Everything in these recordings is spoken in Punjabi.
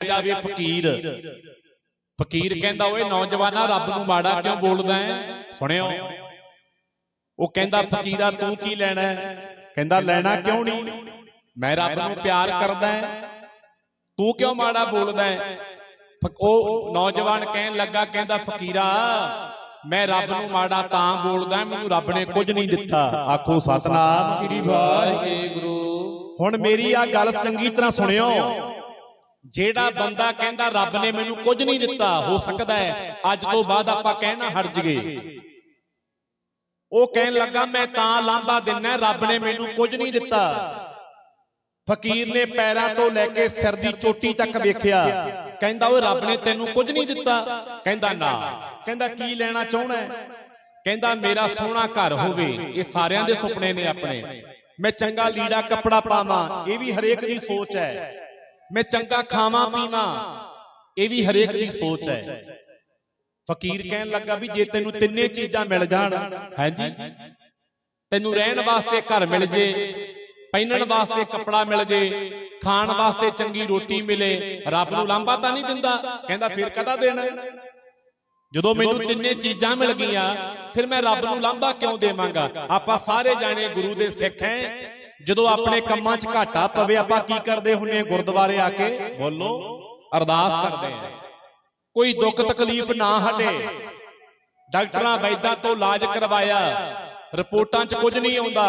ਜਾਵੇ ਫਕੀਰ। ਫਕੀਰ ਕਹਿੰਦਾ ਓਏ ਨੌਜਵਾਨਾ ਰੱਬ ਨੂੰ ਮਾੜਾ ਕਿਉਂ ਬੋਲਦਾ ਹੈ? ਸੁਣਿਓ। ਉਹ ਕਹਿੰਦਾ ਫਕੀਰਾ ਤੂੰ ਕੀ ਲੈਣਾ ਕਹਿੰਦਾ ਲੈਣਾ ਕਿਉਂ ਨਹੀਂ? ਮੈਂ ਰੱਬ ਨੂੰ ਪਿਆਰ ਕਰਦਾ ਹੈ। ਤੂੰ ਕਿਉਂ ਮਾੜਾ ਬੋਲਦਾ ਉਹ ਨੌਜਵਾਨ ਕਹਿਣ ਲੱਗਾ ਕਹਿੰਦਾ ਫਕੀਰਾ ਮੈਂ ਰੱਬ ਨੂੰ ਮਾੜਾ ਤਾਂ ਬੋਲਦਾ ਮੈਨੂੰ ਰੱਬ ਨੇ ਕੁਝ ਨਹੀਂ ਦਿੱਤਾ। ਆਖੋ ਸਤਨਾਮ। ਸ੍ਰੀ ਵਾਹਿਗੁਰੂ। ਹੁਣ ਮੇਰੀ ਆ ਗੱਲ ਚੰਗੀ ਤਰ੍ਹਾਂ ਸੁਣਿਓ। ਜਿਹੜਾ ਬੰਦਾ ਕਹਿੰਦਾ ਰੱਬ ਨੇ ਮੈਨੂੰ ਕੁਝ ਨਹੀਂ ਦਿੱਤਾ, ਹੋ ਸਕਦਾ ਹੈ, ਅੱਜ ਤੋਂ ਬਾਅਦ ਆਪਾਂ ਕਹਿਣਾ ਹਟ ਜਗੇ ਉਹ ਕਹਿਣ ਲੱਗਾ, ਮੈਂ ਤਾਂ ਲਾਂਭਾ ਦਿੰਨਾ, ਰੱਬ ਨੇ ਮੈਨੂੰ ਕੁਝ ਨਹੀਂ ਦਿੱਤਾ। ਫਕੀਰ ਨੇ ਪੈਰਾਂ ਤੋਂ ਲੈ ਕੇ ਸਿਰ ਦੀ ਚੋਟੀ ਤੱਕ ਵੇਖਿਆ। ਕਹਿੰਦਾ, ਓਏ ਰੱਬ ਨੇ ਤੈਨੂੰ ਕੁਝ ਨਹੀਂ ਦਿੱਤਾ। ਕਹਿੰਦਾ, ਨਾ। ਕਹਿੰਦਾ, ਕੀ ਲੈਣਾ ਚਾਹੁੰਦਾ ਕਹਿੰਦਾ, ਮੇਰਾ ਸੋਹਣਾ ਘਰ ਹੋਵੇ, ਇਹ ਸਾਰਿਆਂ ਦੇ ਸੁਪਨੇ ਨੇ ਆਪਣੇ। ਮੈਂ ਚੰਗਾ ਲੀੜਾ ਕੱਪੜਾ ਪਾਵਾਂ, ਇਹ ਵੀ ਹਰੇਕ ਦੀ ਸੋਚ ਹੈ। ਮੈਂ ਚੰਗਾ ਖਾਵਾਂ ਪੀਵਾਂ। ਇਹ ਵੀ ਹਰੇਕ ਦੀ ਸੋਚ ਹੈ। ਫਕੀਰ ਕਹਿਣ ਲੱਗਾ ਵੀ ਜੇ ਤੈਨੂੰ ਤਿੰਨੇ ਚੀਜ਼ਾਂ ਮਿਲ ਜਾਣ ਹਾਂਜੀ? ਤੈਨੂੰ ਰਹਿਣ ਵਾਸਤੇ ਘਰ ਮਿਲ ਜੇ ਪਹਿਨਣ ਵਾਸਤੇ ਕੱਪੜਾ ਮਿਲ ਜੇ ਖਾਣ ਵਾਸਤੇ ਚੰਗੀ ਰੋਟੀ ਮਿਲੇ ਰੱਬ ਨੂੰ ਲਾਂਭਾ ਤਾਂ ਨਹੀਂ ਦਿੰਦਾ। ਕਹਿੰਦਾ ਫਿਰ ਕਦਾ ਦੇਣਾ? ਜਦੋਂ ਮੈਨੂੰ ਤਿੰਨੇ ਚੀਜ਼ਾਂ ਮਿਲ ਗਈਆਂ ਫਿਰ ਮੈਂ ਰੱਬ ਨੂੰ ਲਾਂਭਾ ਕਿਉਂ ਦੇਵਾਂਗਾ? ਆਪਾਂ ਸਾਰੇ ਜਾਣੇ ਗੁਰੂ ਦੇ ਸਿੱਖ ਹੈ। ਜਦੋਂ ਆਪਣੇ ਕੰਮਾਂ 'ਚ ਘਾਟਾ ਪਵੇ ਆਪਾਂ ਕੀ ਕਰਦੇ ਹੁੰਨੇ ਗੁਰਦੁਆਰੇ ਆ ਕੇ? ਬੋਲੋ ਅਰਦਾਸ ਕਰਦੇ ਆ। ਕੋਈ ਦੁੱਖ ਤਕਲੀਫ ਨਾ ਹਟੇ। ਡਾਕਟਰਾਂ ਵੈਦਾਂ ਤੋਂ ਇਲਾਜ ਕਰਵਾਇਆ। ਰਿਪੋਰਟਾਂ 'ਚ ਕੁਝ ਨਹੀਂ ਆਉਂਦਾ।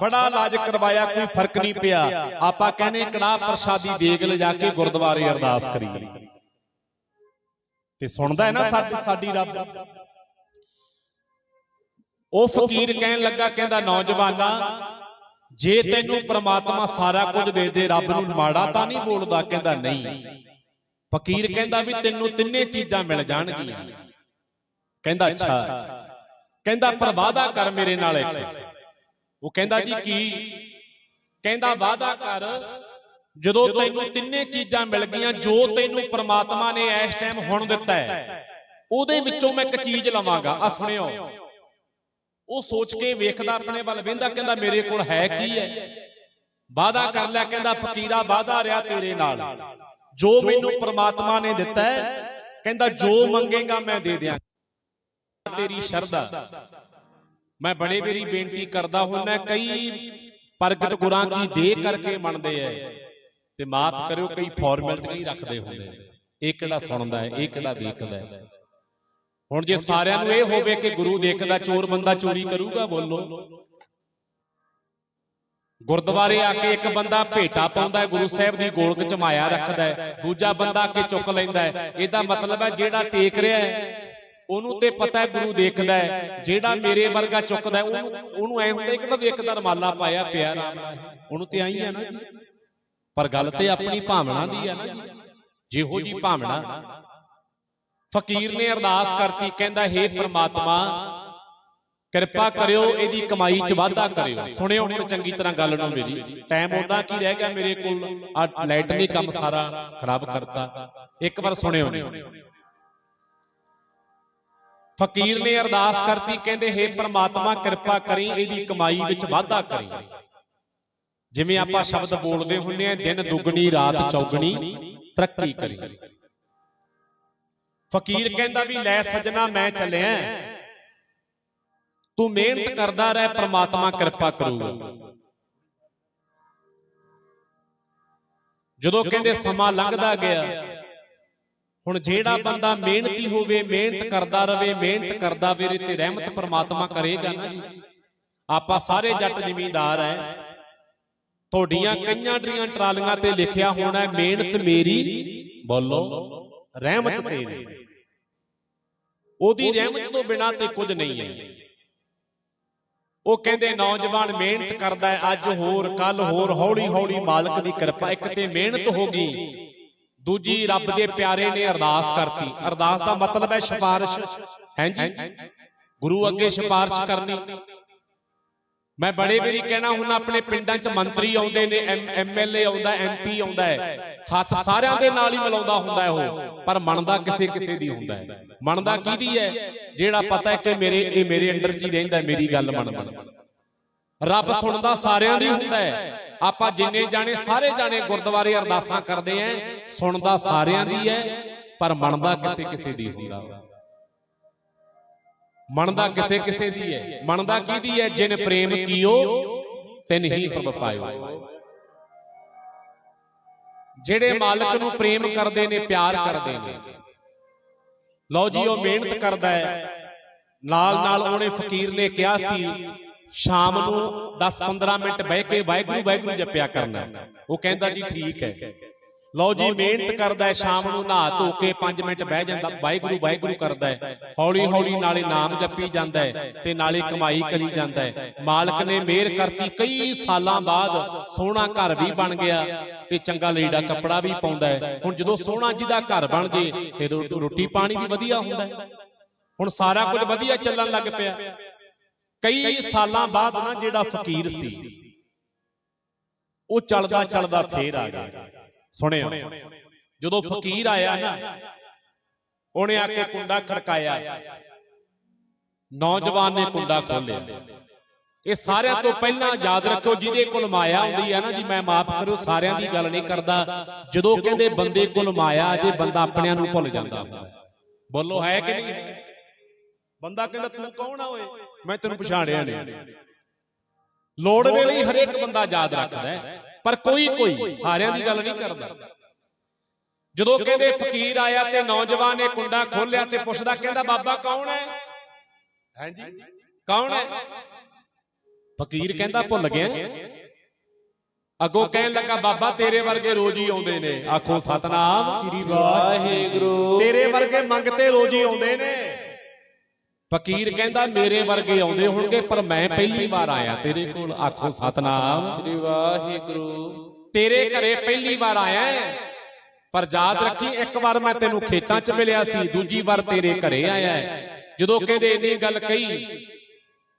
ਬੜਾ ਇਲਾਜ ਕਰਵਾਇਆ ਕੋਈ ਫ਼ਰਕ ਨਹੀਂ ਪਿਆ। ਆਪਾਂ ਕਹਿੰਦੇ ਕੜਾਹ ਪ੍ਰਸ਼ਾਦੀ ਦੇਗ ਲਿਜਾ ਕੇ ਗੁਰਦੁਆਰੇ ਅਰਦਾਸ ਕਰੀ ਤੇ ਸੁਣਦਾ ਹੈ ਨਾ ਸਾਡੀ ਸਾਡੀ ਰੱਬ। ਉਹ ਫਕੀਰ ਕਹਿਣ ਲੱਗਾ ਕਹਿੰਦਾ ਨੌਜਵਾਨਾ ਜੇ ਤੈਨੂੰ ਪ੍ਰਮਾਤਮਾ ਸਾਰਾ ਕੁਝ ਦੇ ਦੇ, ਰੱਬ ਨੂੰ ਮਾੜਾ ਤਾਂ ਨਹੀਂ ਬੋਲਦਾ, ਕਹਿੰਦਾ ਨਹੀਂ। ਫਕੀਰ ਕਹਿੰਦਾ ਵੀ ਤੈਨੂੰ ਤਿੰਨੇ ਚੀਜ਼ਾਂ ਮਿਲ ਜਾਣਗੀਆਂ। ਕਹਿੰਦਾ, ਅੱਛਾ। ਕਹਿੰਦਾ, ਪਰ ਵਾਅਦਾ ਕਰ ਮੇਰੇ ਨਾਲ ਇੱਕ। ਉਹ ਕਹਿੰਦਾ ਜੀ ਕੀ? ਕਹਿੰਦਾ, ਵਾਅਦਾ ਕਰ, ਜਦੋਂ ਤੈਨੂੰ ਤਿੰਨੇ ਚੀਜ਼ਾਂ ਮਿਲ ਗਈਆਂ, ਜੋ ਤੈਨੂੰ ਪ੍ਰਮਾਤਮਾ ਨੇ ਇਸ ਟਾਈਮ ਹੁਣ ਦਿੱਤਾ ਹੈ, ਉਹਦੇ ਵਿੱਚੋਂ ਮੈਂ ਇੱਕ ਚੀਜ਼ ਲਵਾਂਗਾ। ਆ ਸੁਣਿਓ। ਉਹ ਸੋਚ ਕੇ ਵੇਖਦਾ ਆਪਣੇ ਵੱਲ ਵੇਂਦਾ ਕਹਿੰਦਾ ਮੇਰੇ ਕੋਲ ਹੈ ਕੀ ਹੈ? ਵਾਅਦਾ ਕਰ ਲਿਆ ਕਹਿੰਦਾ ਫਕੀਰਾ ਵਾਅਦਾ ਰਿਆ ਤੇਰੇ ਨਾਲ। ਜੋ ਮੈਨੂੰ ਪ੍ਰਮਾਤਮਾ ਨੇ ਦਿੱਤਾ ਹੈ ਕਹਿੰਦਾ ਜੋ ਮੰਗੇਗਾ ਮੈਂ ਦੇ ਦਿਆਂ ਤੇਰੀ ਸ਼ਰਧਾ। ਮੈਂ ਬੜੇ ਮੇਰੀ ਬੇਨਤੀ ਕਰਦਾ ਹੁੰਨਾ ਕਈ ਪ੍ਰਗਟ ਗੁਰਾਂ ਕੀ ਦੇ ਕਰਕੇ ਮੰਨਦੇ ਐ ਤੇ ਮਾਫ ਕਰਿਓ ਕਈ ਫਾਰਮੈਲਿਟੀ ਹੀ ਰੱਖਦੇ ਹੁੰਦੇ। ਇਹ ਕਿਹੜਾ ਸੁਣਦਾ ਹੈ? ਇਹ ਕਿਹੜਾ ਦੇਖਦਾ ਹੈ? ਹੁਣ ਜੇ ਸਾਰਿਆਂ ਨੂੰ ਇਹ ਹੋਵੇ ਕਿ ਗੁਰੂ ਦੇਖਦਾ ਚੋਰ ਬੰਦਾ ਚੋਰੀ ਕਰੂਗਾ ਬੋਲੋ। ਗੁਰਦੁਆਰੇ ਆ ਕੇ ਇੱਕ ਬੰਦਾ ਭੇਟਾ ਪਾਉਂਦਾ ਹੈ ਗੁਰੂ ਸਾਹਿਬ ਦੀ ਗੋਲਕ ਚ ਮਾਇਆ ਰੱਖਦਾ ਹੈ। ਦੂਜਾ ਬੰਦਾ ਆ ਕੇ ਚੁੱਕ ਲੈਂਦਾ ਹੈ। ਇਹਦਾ ਮਤਲਬ ਹੈ ਜਿਹੜਾ ਟੇਕ ਰਿਹਾ ਹੈ ਉਹਨੂੰ ਤੇ ਪਤਾ ਹੈ ਗੁਰੂ ਦੇਖਦਾ ਹੈ। ਜਿਹੜਾ ਮੇਰੇ ਵਰਗਾ ਚੁੱਕਦਾ ਉਹਨੂੰ ਉਹਨੂੰ ਐ ਹੁੰਦਾ ਕਿ ਦੇਖਦਾ ਰਮਾਲਾ ਪਾਇਆ ਪਿਆ ਰਾਮ ਉਹਨੂੰ ਤੇ ਆਈ ਹੈ ਨਾ ਪਰ ਗੱਲ ਤੇ ਆਪਣੀ ਭਾਵਨਾ ਦੀ ਹੈ ਨਾ ਜਿਹੋ ਜੀ ਭਾਵਨਾ ਫਕੀਰ ਨੇ ਅਰਦਾਸ ਕਰਤੀ, ਕਹਿੰਦਾ, ਹੇ ਪ੍ਰਮਾਤਮਾ, ਕਿਰਪਾ ਕਰਿਓ, ਇਹਦੀ ਕਮਾਈ 'ਚ ਵਾਧਾ ਕਰਿਓ। ਸੁਣਿਓ ਹੁਣ ਚੰਗੀ ਤਰ੍ਹਾਂ ਗੱਲ ਨੂੰ ਮੇਰੀ। ਟਾਈਮ ਉਹਦਾ ਕੀ ਰਹਿ ਗਿਆ ਮੇਰੇ ਕੋਲ? ਆ ਲਾਈਟ ਨੇ ਕੰਮ ਸਾਰਾ ਖਰਾਬ ਕਰਤਾ। ਇੱਕ ਵਾਰ ਸੁਣਿਓ ਫਕੀਰ ਨੇ ਅਰਦਾਸ ਕਰਤੀ, ਕਹਿੰਦੇ, ਹੇ ਪ੍ਰਮਾਤਮਾ, ਕਿਰਪਾ ਕਰੀ, ਇਹਦੀ ਕਮਾਈ ਵਿੱਚ ਵਾਧਾ ਕਰੀ। ਜਿਵੇਂ ਆਪਾਂ ਸ਼ਬਦ ਬੋਲਦੇ ਹੁੰਨੇ ਆ ਦਿਨ ਦੁੱਗਣੀ, ਰਾਤ ਚੌਗਣੀ, ਤਰੱਕੀ ਕਰੀ। ਫਕੀਰ ਕਹਿੰਦਾ ਵੀ ਲੈ ਸਜਣਾ ਮੈਂ ਚੱਲਿਆ। ਤੂੰ ਮਿਹਨਤ ਕਰਦਾ ਰਹਿ ਪ੍ਰਮਾਤਮਾ ਕਿਰਪਾ ਕਰੂਗਾ। ਜਦੋਂ ਕਹਿੰਦੇ ਸਮਾਂ ਲੰਘਦਾ ਗਿਆ ਹੁਣ ਜਿਹੜਾ ਬੰਦਾ ਮਿਹਨਤੀ ਹੋਵੇ ਮਿਹਨਤ ਕਰਦਾ ਰਵੇ ਮਿਹਨਤ ਕਰਦਾ ਵੇ ਤੇ ਰਹਿਮਤ ਪ੍ਰਮਾਤਮਾ ਕਰੇਗਾ ਨਾ ਜੀ। ਆਪਾਂ ਸਾਰੇ ਜੱਟ ਜ਼ਿਮੀਂਦਾਰ ਐ। ਤੁਹਾਡੀਆਂ ਕਈਆਂ ਡਰੀਆਂ ਟਰਾਲੀਆਂ ਤੇ ਲਿਖਿਆ ਹੋਣਾ ਮਿਹਨਤ ਮੇਰੀ ਬੋਲੋ। ਰਹਿਮਤ ਤੇਰੀ। ਉਹਦੀ ਰਹਿਮਤ ਤੋਂ ਬਿਨਾ ਤੇ ਕੁਝ ਨਹੀਂ ਹੈ। ਉਹ ਕਹਿੰਦੇ ਨੌਜਵਾਨ ਮਿਹਨਤ ਕਰਦਾ ਹੈ ਅੱਜ ਹੋਰ ਕੱਲ ਹੋਰ ਹੌਲੀ ਹੌਲੀ ਮਾਲਕ ਦੀ ਕਿਰਪਾ ਇੱਕ ਤੇ ਮਿਹਨਤ ਹੋ ਗਈ ਦੂਜੀ ਰੱਬ ਦੇ ਪਿਆਰੇ ਨੇ ਅਰਦਾਸ ਕਰਤੀ। ਅਰਦਾਸ ਦਾ ਮਤਲਬ ਹੈ ਸਿਫਾਰਿਸ਼। ਹਾਂਜੀ ਗੁਰੂ ਅੱਗੇ ਸਿਫਾਰਿਸ਼ ਕਰਨੀ। ਮੈਂ ਬੜੇ ਵਾਰੀ ਕਹਿਣਾ ਹੁਣ ਆਪਣੇ ਪਿੰਡਾਂ 'ਚ ਮੰਤਰੀ ਆਉਂਦੇ ਨੇ ਐਮਐਲਏ ਆਉਂਦਾ ਐਮਪੀ ਆਉਂਦਾ ਹੈ। ਹੱਥ ਸਾਰਿਆਂ ਦੇ ਨਾਲ ਹੀ ਮਿਲਾਉਂਦਾ ਹੁੰਦਾ ਹੈ ਉਹ, ਪਰ ਮੰਨਦਾ ਕਿਸੇ ਕਿਸੇ ਦੀ ਹੁੰਦਾ ਹੈ। ਮੰਨਦਾ ਕਿਹਦੀ ਹੈ? ਜਿਹੜਾ ਪਤਾ ਹੈ ਕਿ ਮੇਰੇ, ਇਹ ਮੇਰੇ ਅੰਡਰ 'ਚ ਹੀ ਰਹਿੰਦਾ ਮੇਰੀ ਗੱਲ ਮੰਨਦਾ ਰੱਬ ਸੁਣਦਾ ਸਾਰਿਆਂ ਦੀ ਹੁੰਦਾ ਹੈ। ਆਪਾਂ ਜਿੰਨੇ ਜਾਣੇ, ਸਾਰੇ ਜਾਣੇ ਗੁਰਦੁਆਰੇ ਅਰਦਾਸਾਂ ਕਰਦੇ ਆਂ ਸੁਣਦਾ ਸਾਰਿਆਂ ਦੀ ਹੈ, ਪਰ ਮੰਨਦਾ ਕਿਸੇ ਕਿਸੇ ਦੀ ਹੁੰਦਾ ਮੰਨਦਾ ਕਿਸੇ ਕਿਸੇ ਦੀ ਹੈ। ਮੰਨਦਾ ਕਿਹਦੀ ਹੈ? ਜਿਨ ਪ੍ਰੇਮ ਕੀਓ ਤਿਨ ਹੀ ਪ੍ਰਭ ਪਾਇਓ। ਜਿਹੜੇ ਮਾਲਕ ਨੂੰ ਪ੍ਰੇਮ ਕਰਦੇ ਨੇ ਪਿਆਰ ਕਰਦੇ ਨੇ। ਲਓ ਜੀ ਉਹ ਮਿਹਨਤ ਕਰਦਾ ਹੈ। ਨਾਲ ਨਾਲ ਉਹਨੇ ਫਕੀਰ ਨੇ ਕਿਹਾ ਸੀ ਸ਼ਾਮ ਨੂੰ 10-15 ਮਿੰਟ ਬਹਿ ਕੇ ਵਾਹਿਗੁਰੂ ਵਾਹਿਗੁਰੂ ਜਪਿਆ ਕਰਨਾ ਉਹ ਕਹਿੰਦਾ ਜੀ ਠੀਕ ਹੈ। ਲਓ ਜੀ ਮਿਹਨਤ ਕਰਦਾ ਹੈ ਸ਼ਾਮ ਨੂੰ ਨਹਾ ਧੋ ਕੇ 5 ਮਿੰਟ ਬਹਿ ਜਾਂਦਾ ਵਾਹਿਗੁਰੂ ਵਾਹਿਗੁਰੂ ਕਰਦਾ ਹੈ। ਹੌਲੀ ਹੌਲੀ ਨਾਲੇ ਨਾਮ ਜਪੀ ਜਾਂਦਾ ਹੈ ਤੇ ਨਾਲੇ ਕਮਾਈ ਕਰੀ ਜਾਂਦਾ ਹੈ। ਮਾਲਕ ਨੇ ਮਿਹਰ ਕਰਤੀ ਕਈ ਸਾਲਾਂ ਬਾਅਦ ਸੋਹਣਾ ਘਰ ਵੀ ਬਣ ਗਿਆ ਤੇ ਚੰਗਾ ਲੀੜਾ ਕੱਪੜਾ ਵੀ ਪਾਉਂਦਾ ਹੈ। ਹੁਣ ਜਦੋਂ ਸੋਹਣਾ ਜਿਹਦਾ ਘਰ ਬਣ ਜੇ ਤੇ ਰੋਟੀ ਪਾਣੀ ਵੀ ਵਧੀਆ ਹੁੰਦਾ ਹੈ। ਹੁਣ ਸਾਰਾ ਕੁਝ ਵਧੀਆ ਚੱਲਣ ਲੱਗ ਪਿਆ। ਕਈ ਸਾਲਾਂ ਬਾਅਦ ਨਾ ਜਿਹੜਾ ਫਕੀਰ ਸੀ ਉਹ ਚੱਲਦਾ ਚੱਲਦਾ ਫੇਰ ਆ ਗਿਆ ਸੁਣਿਓ। ਜਦੋਂ ਫਕੀਰ ਆਇਆ ਨਾ ਉਹਨੇ ਆ ਕੇ ਕੁੰਡਾ ਖੜਕਾਇਆ। ਨੌਜਵਾਨ ਨੇ ਕੁੰਡਾ ਖੋਲ੍ਹਿਆ। ਇਹ ਸਾਰਿਆਂ ਤੋਂ ਪਹਿਲਾਂ ਯਾਦ ਰੱਖੋ ਜਿਹਦੇ ਕੋਲ ਮਾਇਆ ਹੁੰਦੀ ਹੈ ਨਾ ਜੀ ਮੈਂ ਮਾਫ ਕਰਿਓ ਸਾਰਿਆਂ ਦੀ ਗੱਲ ਨਹੀਂ ਕਰਦਾ। ਜਦੋਂ ਕਹਿੰਦੇ ਬੰਦੇ ਕੋਲ ਮਾਇਆ ਜੇ ਬੰਦਾ ਆਪਣਿਆਂ ਨੂੰ ਭੁੱਲ ਜਾਂਦਾ। ਬੋਲੋ ਹੈ ਕਿ ਨਹੀਂ? ਬੰਦਾ ਕਹਿੰਦਾ ਤੂੰ ਕੌਣ ਆ ਓਏ? ਮੈਂ ਤੈਨੂੰ ਪਛਾਣਿਆ ਨਹੀਂ। ਲੋੜ ਵੇਲੇ ਹਰੇਕ ਬੰਦਾ ਯਾਦ ਰੱਖਦਾ ਹੈ। ਪਰ ਕੋਈ ਕੋਈ ਸਾਰਿਆਂ ਦੀ ਗੱਲ ਨਹੀਂ ਕਰਦਾ। ਜਦੋਂ ਕਹਿੰਦੇ ਫਕੀਰ ਆਇਆ ਤੇ ਨੌਜਵਾਨ ਨੇ ਕੁੰਡਾ ਖੋਲ੍ਹਿਆ ਤੇ ਪੁੱਛਦਾ ਕਹਿੰਦਾ ਬਾਬਾ ਕੌਣ ਹੈ? ਹਾਂਜੀ। ਕੌਣ ਹੈ? ਫਕੀਰ ਕਹਿੰਦਾ ਭੁੱਲ ਗਿਆ। ਅੱਗੋਂ ਕਹਿਣ ਲੱਗਾ ਬਾਬਾ ਤੇਰੇ ਵਰਗੇ ਰੋਜ਼ ਹੀ ਆਉਂਦੇ ਨੇ। ਆਖੋ ਸਤਨਾਮ। ਸ੍ਰੀ ਵਾਹਿਗੁਰੂ। ਤੇਰੇ ਵਰਗੇ ਮੰਗਤੇ ਰੋਜ਼ ਹੀ ਆਉਂਦੇ ਨੇ। ਫਕੀਰ ਕਹਿੰਦਾ ਮੇਰੇ ਵਰਗੇ ਆਉਂਦੇ ਹੋਣਗੇ ਪਰ ਮੈਂ ਪਹਿਲੀ ਵਾਰ ਆਇਆ ਤੇਰੇ ਕੋਲ ਆਖੋ ਸਤਨਾਮ। ਸ੍ਰੀ ਵਾਹਿਗੁਰੂ। ਤੇਰੇ ਘਰੇ ਪਹਿਲੀ ਵਾਰ ਆਇਆ ਹੈ। ਪਰ ਯਾਦ ਰੱਖੀ ਇੱਕ ਵਾਰ ਮੈਂ ਤੈਨੂੰ ਖੇਤਾਂ 'ਚ ਮਿਲਿਆ ਸੀ ਦੂਜੀ ਵਾਰ ਤੇਰੇ ਘਰੇ ਆਇਆ ਹੈ। ਜਦੋਂ ਕਹਿੰਦੇ ਇੰਨੀ ਗੱਲ ਕਹੀ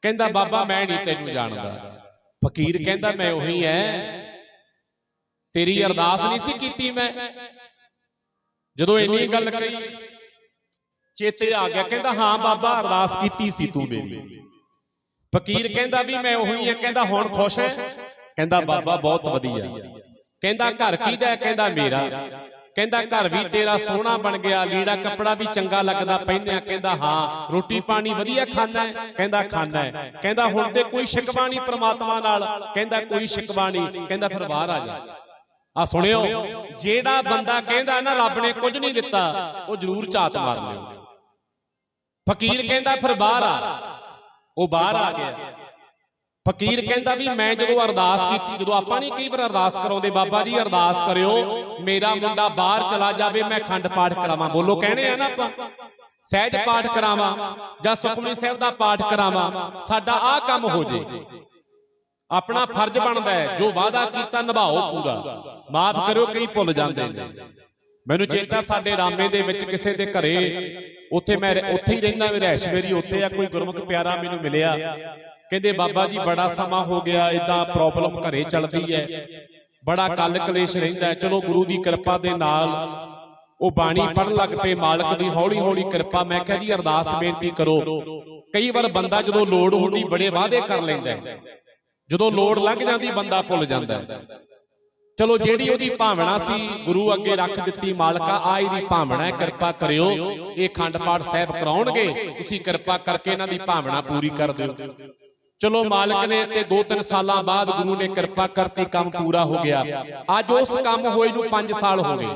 ਕਹਿੰਦਾ ਬਾਬਾ ਮੈਂ ਨਹੀਂ ਤੈਨੂੰ ਜਾਣਦਾ। ਫਕੀਰ ਕਹਿੰਦਾ ਮੈਂ ਉਹੀ ਐ ਤੇਰੀ ਅਰਦਾਸ ਨਹੀਂ ਸੀ ਕੀਤੀ ਮੈਂ। ਜਦੋਂ ਇੰਨੀ ਗੱਲ ਕਹੀ ਚੇਤੇ ਆ ਗਿਆ, ਕਹਿੰਦਾ, ਹਾਂ, ਬਾਬਾ, ਅਰਦਾਸ ਕੀਤੀ ਸੀ ਤੂੰ ਮੇਰੀ। ਫਕੀਰ ਕਹਿੰਦਾ ਵੀ ਮੈਂ ਉਹੀ ਆ ਕਹਿੰਦਾ, ਹੁਣ ਖੁਸ਼ ਹੈ? ਕਹਿੰਦਾ, ਬਾਬਾ, ਬਹੁਤ ਵਧੀਆ। ਕਹਿੰਦਾ, ਘਰ ਕਿਹਦਾ ਕਹਿੰਦਾ, ਮੇਰਾ। ਕਹਿੰਦਾ, ਘਰ ਵੀ ਤੇਰਾ ਸੋਹਣਾ ਬਣ ਗਿਆ, ਲੀੜਾ ਕੱਪੜਾ ਵੀ ਚੰਗਾ ਲੱਗਦਾ ਪਹਿਨਿਆ। ਕਹਿੰਦਾ, ਹਾਂ, ਰੋਟੀ ਪਾਣੀ ਵਧੀਆ ਖਾਣਾ ਹੈ? ਕਹਿੰਦਾ ਖਾਣਾ ਹੈ। ਕਹਿੰਦਾ, ਹੁਣ ਤੇ ਕੋਈ ਸ਼ਿਕਵਾ ਨਹੀਂ ਪ੍ਰਮਾਤਮਾ ਨਾਲ। ਕਹਿੰਦਾ, ਕੋਈ ਸ਼ਿਕਵਾ ਨਹੀਂ। ਕਹਿੰਦਾ, ਫਿਰ ਬਾਹਰ ਆ ਜਾ। ਆ ਸੁਣਿਓ, ਜਿਹੜਾ ਬੰਦਾ ਕਹਿੰਦਾ ਨਾ, ਰੱਬ ਨੇ ਕੁਝ ਨਹੀਂ ਦਿੱਤਾ, ਉਹ ਜ਼ਰੂਰ ਝਾਤ ਮਾਰ ਲਿਓ। ਫਕੀਰ ਕਹਿੰਦਾ ਫਿਰ ਬਾਹਰ ਆ। ਉਹ ਬਾਹਰ ਆ ਗਿਆ। ਫਕੀਰ ਕਹਿੰਦਾ ਵੀ ਮੈਂ ਜਦੋਂ ਅਰਦਾਸ ਕੀਤੀ ਜਦੋਂ ਆਪਾਂ ਨਹੀਂ ਕਈ ਵਾਰ ਅਰਦਾਸ ਕਰਾਉਂਦੇ ਬਾਬਾ ਜੀ ਅਰਦਾਸ ਕਰਿਓ ਮੇਰਾ ਮੁੰਡਾ ਬਾਹਰ ਚਲਾ ਜਾਵੇ ਮੈਂ ਖੰਡ ਪਾਠ ਕਰਾਵਾਂ। ਬੋਲੋ ਕਹਿੰਦੇ ਆ ਨਾ ਆਪਾਂ ਸਹਿਜ ਪਾਠ ਕਰਾਵਾਂ ਜਾਂ ਸੁਖਮਨੀ ਸਾਹਿਬ ਦਾ ਪਾਠ ਕਰਾਵਾਂ ਸਾਡਾ ਆਹ ਕੰਮ ਹੋ ਜੇ। ਆਪਣਾ ਫਰਜ਼ ਬਣਦਾ ਹੈ ਜੋ ਵਾਅਦਾ ਕੀਤਾ ਨਿਭਾਓ ਪੂਰਾ। ਮਾਫ ਕਰਿਓ ਕਈ ਭੁੱਲ ਜਾਂਦੇ ਨੇ। ਮੈਨੂੰ ਚੇਤਾ ਸਾਡੇ ਰਾਮੇ ਦੇ ਵਿੱਚ ਕਿਸੇ ਦੇ ਘਰੇ ਉੱਥੇ ਮੈਂ ਉੱਥੇ ਹੀ ਰਹਿਣਾ ਰਹਿਸ਼ ਮੇਰੀ ਉੱਥੇ ਆ ਕੋਈ ਗੁਰਮੁਖ ਪਿਆਰਾ ਮੈਨੂੰ ਮਿਲਿਆ। ਕਹਿੰਦੇ ਬਾਬਾ ਜੀ ਬੜਾ ਸਮਾਂ ਹੋ ਗਿਆ ਇਦਾਂ ਪ੍ਰੋਬਲਮ ਘਰੇ ਚੱਲਦੀ ਹੈ। ਬੜਾ ਕੱਲ ਕਲੇਸ਼ ਰਹਿੰਦਾ ਚਲੋ ਗੁਰੂ ਦੀ ਕਿਰਪਾ ਦੇ ਨਾਲ ਉਹ ਬਾਣੀ ਪੜਨ ਲੱਗ ਪਏ ਮਾਲਕ ਦੀ ਹੌਲੀ ਹੌਲੀ ਕਿਰਪਾ। ਮੈਂ ਕਿਹਾ ਜੀ ਅਰਦਾਸ ਬੇਨਤੀ ਕਰੋ। ਕਈ ਵਾਰ ਬੰਦਾ ਜਦੋਂ ਲੋੜ ਹੁੰਦੀ ਬੜੇ ਵਾਅਦੇ ਕਰ ਲੈਂਦਾ ਜਦੋਂ ਲੋੜ ਲੰਘ ਜਾਂਦੀ ਬੰਦਾ ਭੁੱਲ ਜਾਂਦਾ ਚਲੋ ਜਿਹੜੀ ਉਹਦੀ ਭਾਵਨਾ ਸੀ ਗੁਰੂ ਅੱਗੇ ਰੱਖ ਦਿੱਤੀ ਮਾਲਕਾ ਆ ਇਹਦੀ ਭਾਵਨਾ ਹੈ ਕਿਰਪਾ ਕਰਿਓ ਇਹ ਖੰਡ ਪਾਠ ਸਾਹਿਬ ਕਰਾਉਣਗੇ ਤੁਸੀਂ ਕਿਰਪਾ ਕਰਕੇ ਇਹਨਾਂ ਦੀ ਭਾਵਨਾ ਪੂਰੀ ਕਰ ਦਿਓ। ਚਲੋ ਮਾਲਕ ਨੇ ਤੇ 2-3 ਸਾਲਾਂ ਬਾਅਦ ਗੁਰੂ ਨੇ ਕਿਰਪਾ ਕਰਤੀ ਕੰਮ ਪੂਰਾ ਹੋ ਗਿਆ। ਅੱਜ ਉਸ ਕੰਮ ਹੋਏ ਨੂੰ 5 ਸਾਲ ਹੋ ਗਏ।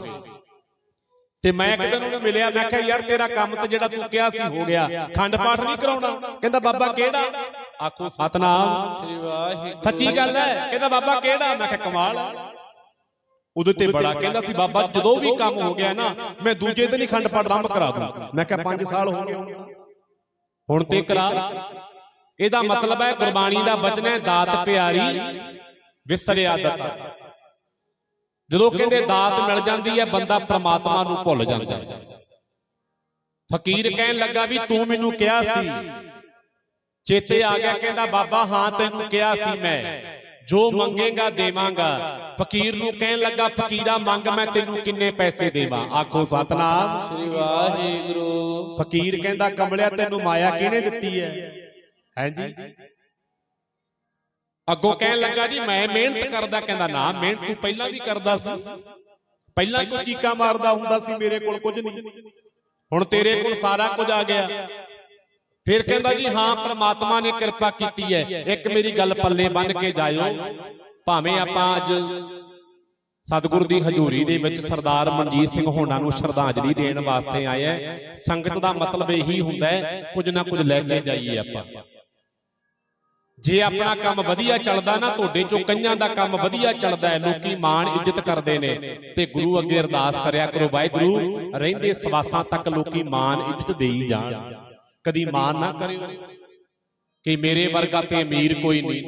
ਤੇ ਮੈਂ ਇੱਕ ਦਿਨ ਉਹਨੂੰ ਮਿਲਿਆ ਮੈਂ ਕਿਹਾ ਯਾਰ ਤੇਰਾ ਕੰਮ ਤੇ ਜਿਹੜਾ ਤੂੰ ਕਿਹਾ ਸੀ ਹੋ ਗਿਆ। ਖੰਡ ਪਾਠ ਨਹੀਂ ਕਰਾਉਣਾ। ਕਹਿੰਦਾ ਬਾਬਾ ਕਿਹੜਾ? ਆਖੋ ਸਤਨਾਮ। ਸ੍ਰੀ ਵਾਹਿਗੁਰੂ। ਸੱਚੀ ਗੱਲ ਹੈ ਕਹਿੰਦਾ ਬਾਬਾ ਕਿਹੜਾ? ਮੈਂ ਕਿਹਾ ਕਮਾਲ। ਉਹਦੇ ਤੇ ਬੜਾ ਕਹਿੰਦਾ ਸੀ ਬਾਬਾ ਜਦੋਂ ਵੀ ਕੰਮ ਹੋ ਗਿਆ ਨਾ ਮੈਂ ਦੂਜੇ ਦਿਨ ਹੀ ਖੰਡ ਪਾਠ ਆਰੰਭ ਕਰਾ ਦੂੰ ਮੈਂ ਕਿਹਾ 5 ਸਾਲ ਹੋ ਗਏ। ਹੁਣ। ਤੇ ਕਰਾ ਇਹਦਾ ਮਤਲਬ ਹੈ ਗੁਰਬਾਣੀ ਦਾ ਬਚਨ ਹੈ ਦਾਤ ਪਿਆਰੀ ਵਿਸਰਿਆ ਦਿੱਤਾ ਜਦੋਂ ਕਹਿੰਦੇ ਦਾਤ ਮਿਲ ਜਾਂਦੀ ਹੈ ਬੰਦਾ ਪ੍ਰਮਾਤਮਾ ਨੂੰ ਭੁੱਲ ਜਾਂਦਾ। ਹੈ ਫਕੀਰ ਕਹਿਣ ਲੱਗਾ ਵੀ ਤੂੰ ਮੈਨੂੰ ਕਿਹਾ ਸੀ। ਚੇਤੇ ਆ ਗਿਆ ਕਹਿੰਦਾ ਬਾਬਾ ਹਾਂ ਤੈਨੂੰ ਕਿਹਾ ਸੀ ਮੈਂ। ਜੋ ਮੰਗੇਗਾ ਦੇਵਾਂਗਾ। ਫਕੀਰ ਨੂੰ ਕਹਿਣ ਲੱਗਾ ਫਕੀਰਾ ਮੰਗ ਮੈਂ ਤੈਨੂੰ ਕਿੰਨੇ ਪੈਸੇ ਦੇਵਾਂ? ਆਖੋ ਸਤਨਾਮ। ਸ੍ਰੀ ਵਾਹਿਗੁਰੂ। ਫਕੀਰ ਕਹਿੰਦਾ ਕਮਲਿਆ ਤੈਨੂੰ ਮਾਇਆ ਕਿਹਨੇ ਦਿੱਤੀ ਹੈ? ਹਾਂਜੀ ਅੱਗੋਂ ਕਹਿਣ ਲੱਗਾ ਜੀ ਮੈਂ ਮਿਹਨਤ ਕਰਦਾ। ਕਹਿੰਦਾ ਨਾ ਮਿਹਨਤ ਤੂੰ ਪਹਿਲਾਂ ਵੀ ਕਰਦਾ ਸੀ। ਪਹਿਲਾਂ ਕੋਈ ਚੀਕਾਂ ਮਾਰਦਾ ਹੁੰਦਾ ਸੀ ਮੇਰੇ ਕੋਲ ਕੁਝ ਨਹੀਂ। ਹੁਣ ਤੇਰੇ ਕੋਲ ਸਾਰਾ ਕੁਝ ਆ ਗਿਆ। ਫਿਰ ਕਹਿੰਦਾ ਜੀ ਹਾਂ ਪ੍ਰਮਾਤਮਾ ਨੇ ਕਿਰਪਾ ਕੀਤੀ ਹੈ। ਇੱਕ ਮੇਰੀ ਗੱਲ ਪੱਲੇ ਬੰਨ ਕੇ ਜਾਇਓ। ਭਾਵੇਂ ਆਪਾਂ ਅੱਜ ਸਤਿਗੁਰ ਦੀ ਹਜ਼ੂਰੀ ਦੇ ਵਿੱਚ ਸਰਦਾਰ ਮਨਜੀਤ ਸਿੰਘ ਹੋਣਾ ਨੂੰ ਸ਼ਰਧਾਂਜਲੀ ਦੇਣ ਵਾਸਤੇ ਆਏ ਹੈ। ਸੰਗਤ ਦਾ ਮਤਲਬ ਇਹੀ ਹੁੰਦਾ ਹੈ ਕੁਝ ਨਾ ਕੁਝ ਲੈ ਕੇ ਜਾਈਏ ਆਪਾਂ। ਜੇ ਆਪਣਾ ਕੰਮ ਵਧੀਆ ਚੱਲਦਾ ਨਾ ਤੁਹਾਡੇ ਚੋਂ ਕਈਆਂ ਦਾ ਕੰਮ ਵਧੀਆ ਚੱਲਦਾ ਹੈ ਲੋਕੀ ਮਾਣ ਇੱਜ਼ਤ ਕਰਦੇ ਨੇ। ਤੇ ਗੁਰੂ ਅੱਗੇ ਅਰਦਾਸ ਕਰਿਆ ਕਰੋ। ਵਾਹਿਗੁਰੂ ਰਹਿੰਦੇ ਸਵਾਸਾਂ ਤੱਕ ਲੋਕੀ ਮਾਣ ਇੱਜ਼ਤ ਦੇਈ ਜਾਣ। ਕਦੀ ਮਾਣ ਨਾ ਕਰਿਓ ਕਿ ਮੇਰੇ ਵਰਗਾ ਤੇ ਅਮੀਰ ਕੋਈ ਨਹੀਂ।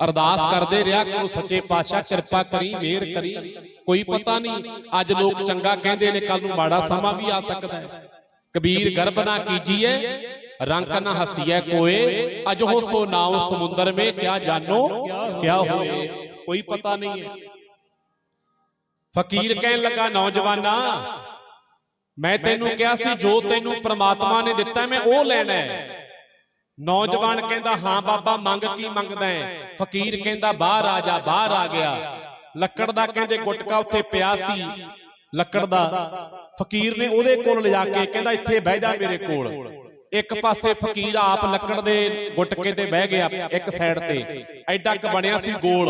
ਅਰਦਾਸ ਕਰਦੇ ਰਿਹਾ ਕਰੋ ਸੱਚੇ ਪਾਤਸ਼ਾਹ ਕਿਰਪਾ ਕਰੀ ਮਿਹਰ ਕਰੀ। ਕੋਈ ਪਤਾ ਨਹੀਂ। ਅੱਜ ਲੋਕ ਚੰਗਾ ਕਹਿੰਦੇ ਨੇ ਕੱਲ ਨੂੰ ਮਾੜਾ ਸਮਾਂ ਵੀ ਆ ਸਕਦਾ ਹੈ। ਕਬੀਰ ਗਰਭ ਨਾ ਕੀਜੀਏ ਰੰਕ ਨਾ ਹਸੀਏ ਕੋਏ। ਅਜੋ ਸੋ ਨਾਉ ਸਮੁੰਦਰ ਮੇ ਕਿਆ ਜਾਨੋ? ਕਿਆ ਹੋਏ? ਕੋਈ ਪਤਾ ਨਹੀਂ ਹੈ। ਫਕੀਰ ਕਹਿਣ ਲੱਗਾ ਨੌਜਵਾਨਾ ਮੈਂ ਤੈਨੂੰ ਕਿਹਾ ਸੀ ਜੋ ਤੈਨੂੰ ਪ੍ਰਮਾਤਮਾ ਨੇ ਦਿੱਤਾ ਮੈਂ ਉਹ ਲੈਣਾ ਹੈ। ਨੌਜਵਾਨ ਕਹਿੰਦਾ ਹਾਂ ਬਾਬਾ ਮੰਗ ਕੀ ਮੰਗਦਾ ਹੈ? ਫਕੀਰ ਕਹਿੰਦਾ ਬਾਹਰ ਆ ਜਾ ਬਾਹਰ ਆ ਗਿਆ। ਲੱਕੜ ਦਾ ਕਹਿੰਦੇ ਗੁਟਕਾ ਉੱਥੇ ਪਿਆ ਸੀ। ਲੱਕੜ ਦਾ। ਫਕੀਰ ਨੇ ਉਹਦੇ ਕੋਲ ਲਿਜਾ ਕੇ ਕਹਿੰਦਾ ਇੱਥੇ ਬਹਿ ਜਾ ਮੇਰੇ ਕੋਲ। ਇੱਕ ਪਾਸੇ ਫਕੀਰ ਆਪ ਲੱਕੜ ਦੇ ਗੁਟਕੇ ਤੇ ਬਹਿ ਗਿਆ ਇੱਕ ਸਾਈਡ ਤੇ। ਐਡਾ ਕ ਬਣਿਆ ਸੀ ਗੋਲ।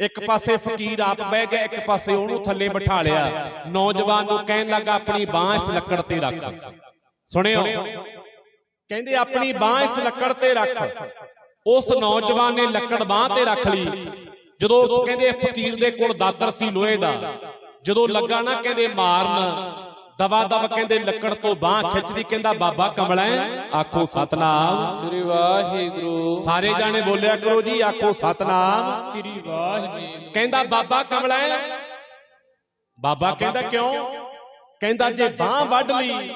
ਇੱਕ ਪਾਸੇ ਫਕੀਰ ਆਪ ਬਹਿ ਗਿਆ, ਇੱਕ ਪਾਸੇ ਉਹਨੂੰ ਥੱਲੇ ਬਿਠਾ ਲਿਆ। ਨੌਜਵਾਨ ਨੂੰ ਕਹਿਣ ਲੱਗਾ, ਆਪਣੀ ਬਾਹ ਇਸ ਲੱਕੜ ਤੇ ਰੱਖ। ਸੁਣਿਓ, ਕਹਿੰਦੇ, ਆਪਣੀ ਬਾਹ ਇਸ ਲੱਕੜ ਤੇ ਰੱਖ। ਉਸ ਨੌਜਵਾਨ ਨੇ ਲੱਕੜ ਬਾਹ ਤੇ ਰੱਖ ਲਈ। ਜਦੋਂ ਕਹਿੰਦੇ, ਫਕੀਰ ਦੇ ਕੋਲ ਦਾਤਰ ਸੀ ਲੋਹੇ ਦਾ। ਜਦੋਂ ਲੱਗਾ ਨਾ, ਕਹਿੰਦੇ, ਮਾਰਨ। ਦਵਾ ਦਵ ਕਹਿੰਦੇ ਲੱਕੜ ਤੋਂ ਬਾਹ ਖਿੱਚਦੀ ਕਹਿੰਦਾ ਬਾਬਾ ਕਮਲਾ ਆਖੋ ਸਤਨਾਮ। ਸ੍ਰੀ ਵਾਹਿਗੁਰੂ। ਸਾਰੇ ਜਾਣੇ ਬੋਲਿਆ ਕਰੋ ਜੀ ਆਖੋ ਸਤਨਾਮ। ਸ੍ਰੀ ਵਾਹਿਗੁਰੂ। ਕਹਿੰਦਾ ਬਾਬਾ ਕਮਲਾ ਬਾਬਾ ਕਹਿੰਦਾ ਕਿਉਂ? ਕਹਿੰਦਾ ਜੇ ਬਾਹ ਵੱਢ ਲਈ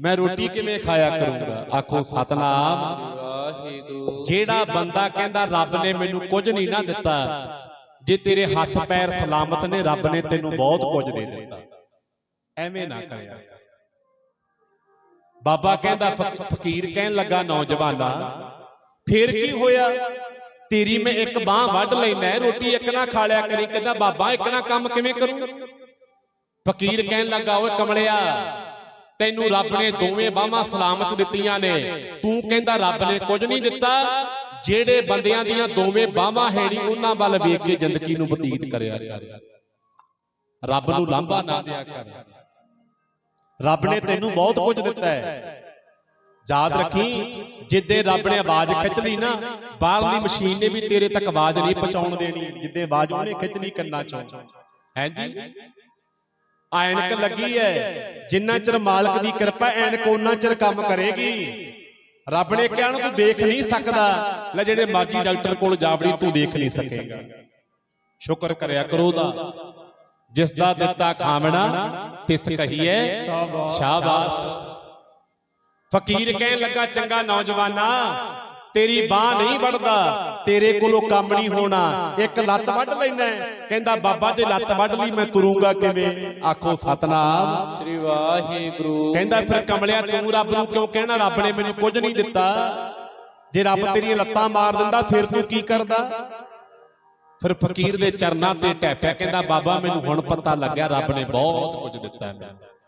ਮੈਂ ਰੋਟੀ ਕਿਵੇਂ ਖਾਇਆ ਕਰੂੰਗਾ? ਆਖੋ ਸਤਨਾਮ। ਸ੍ਰੀ ਵਾਹਿਗੁਰੂ। ਜਿਹੜਾ ਬੰਦਾ ਕਹਿੰਦਾ ਰੱਬ ਨੇ ਮੈਨੂੰ ਕੁਝ ਨਹੀਂ ਨਾ ਦਿੱਤਾ ਜੇ ਤੇਰੇ ਹੱਥ ਪੈਰ ਸਲਾਮਤ ਨੇ ਰੱਬ ਨੇ ਤੈਨੂੰ ਬਹੁਤ ਕੁਝ ਦੇ ਦਿੱਤਾ। ਐਵੇਂ ਨਾ ਕਰਿਆ। ਕਰ। ਬਾਬਾ ਕਹਿੰਦਾ ਫਕ- ਫਕੀਰ ਕਹਿਣ ਲੱਗਾ ਨੌਜਵਾਨਾ ਫੇਰ ਕੀ ਹੋਇਆ? ਤੇਰੀ ਮੈਂ ਇੱਕ ਬਾਹ ਵੱਢ ਲੈਣਾ ਰੋਟੀ ਇੱਕ ਨਾ ਖਾ ਲਿਆ ਕਰੀ ਕਹਿੰਦਾ ਬਾਬਾ ਇੱਕ ਨਾ ਕੰਮ ਕਿਵੇਂ ਕਰੂੰ ਫਕੀਰ ਕਹਿਣ ਲੱਗਾ ਓਏ ਕਮਲਿਆ ਤੈਨੂੰ ਰੱਬ ਨੇ ਦੋਵੇਂ ਬਾਹਾਂ ਸਲਾਮਤ ਦਿੱਤੀਆਂ ਨੇ। ਤੂੰ ਕਹਿੰਦਾ ਰੱਬ ਨੇ ਕੁਝ ਨਹੀਂ ਦਿੱਤਾ। ਜਿਹੜੇ ਬੰਦਿਆਂ ਦੀਆਂ ਦੋਵੇਂ ਬਾਹਾਂ ਹੈ ਨਹੀਂ ਉਹਨਾਂ ਵੱਲ ਵੇਖ ਕੇ ਜ਼ਿੰਦਗੀ ਨੂੰ ਬਤੀਤ ਕਰਿਆ ਕਰ। ਰੱਬ ਨੂੰ ਲਾਂਭਾ ਨਾ ਦਿਆ ਕਰ ਰੱਬ ਨੇ ਤੈਨੂੰ ਬਹੁਤ ਕੁਝ ਦਿੱਤਾ ਹੈ। ਯਾਦ ਰੱਖੀ ਜਿੱਦੇ ਰੱਬ ਨੇ ਆਵਾਜ਼ ਖਿੱਚ ਲਈ ਨਾ ਬਾਹਰਲੀ ਮਸ਼ੀਨ ਨੇ ਵੀ ਤੇਰੇ ਤੱਕ ਆਵਾਜ਼ ਨਹੀਂ ਪਹੁੰਚਾਉਣ ਦੇਣੀ ਜਿੱਦੇ ਆਵਾਜ਼ ਉਹਨੇ ਖਿੱਚ ਲਈ ਕੰਨਾਂ ਚੋਂ। ਹੈਂਜੀ ਐਨਕ ਲੱਗੀ ਹੈ ਜਿੰਨਾ ਚਿਰ ਮਾਲਕ ਦੀ ਕਿਰਪਾ ਐਨਕ ਉਹਨਾਂ ਚਿਰ ਕੰਮ ਕਰੇਗੀ। ਰੱਬ ਨੇ ਕਿਹਾ ਨੂੰ ਤੂੰ ਦੇਖ ਨਹੀਂ ਸਕਦਾ ਲੈ ਜਿਹੜੇ ਮਰਜ਼ੀ ਡਾਕਟਰ ਕੋਲ ਜਾਵੜੀ ਤੂੰ ਦੇਖ ਨਹੀਂ ਸਕੇਗਾ। ਸ਼ੁਕਰ ਕਰਿਆ ਕਰੋ ਦਾ ਜਿਸ ਦਾ ਦਿੱਤਾ ਖਾਵਣਾ ਤਿਸ ਕਹੀਏ ਸ਼ਾਬਾਸ਼। ਫਕੀਰ ਕਹਿਣ ਲੱਗਾ ਚੰਗਾ ਨੌਜਵਾਨਾ ਤੇਰੀ ਬਾਹ ਨਹੀਂ ਵੱਢਦਾ ਤੇਰੇ ਕੋਲੋਂ ਕੰਮ ਨਹੀਂ ਹੋਣਾ ਇੱਕ ਲੱਤ ਵੱਢ ਲੈਣਾ ਕਹਿੰਦਾ ਬਾਬਾ ਜੇ ਲੱਤ ਵੱਢ ਲਈ ਮੈਂ ਤੁਰੂੰਗਾ ਕਿਵੇਂ? ਆਖੋ ਸਤਨਾਮ। ਸ੍ਰੀ ਵਾਹਿਗੁਰੂ। ਕਹਿੰਦਾ ਫਿਰ ਕਮਲਿਆ ਤੂੰ ਰੱਬ ਨੂੰ ਕਿਉਂ ਕਹਿਣਾ? ਰੱਬ ਨੇ ਮੈਨੂੰ ਕੁਝ ਨਹੀਂ ਦਿੱਤਾ। ਜੇ ਰੱਬ ਤੇਰੀਆਂ ਲੱਤਾਂ ਮਾਰ ਦਿੰਦਾ ਫਿਰ ਤੂੰ ਕੀ ਕਰਦਾ? ਫਿਰ ਫਕੀਰ ਦੇ ਚਰਨਾਂ ਤੇ ਟੈਪਿਆ ਕਹਿੰਦਾ, ਬਾਬਾ, ਮੈਨੂੰ ਹੁਣ ਪਤਾ ਲੱਗਿਆ, ਰੱਬ ਨੇ ਬਹੁਤ ਕੁਝ ਦਿੱਤਾ ਮੈਨੂੰ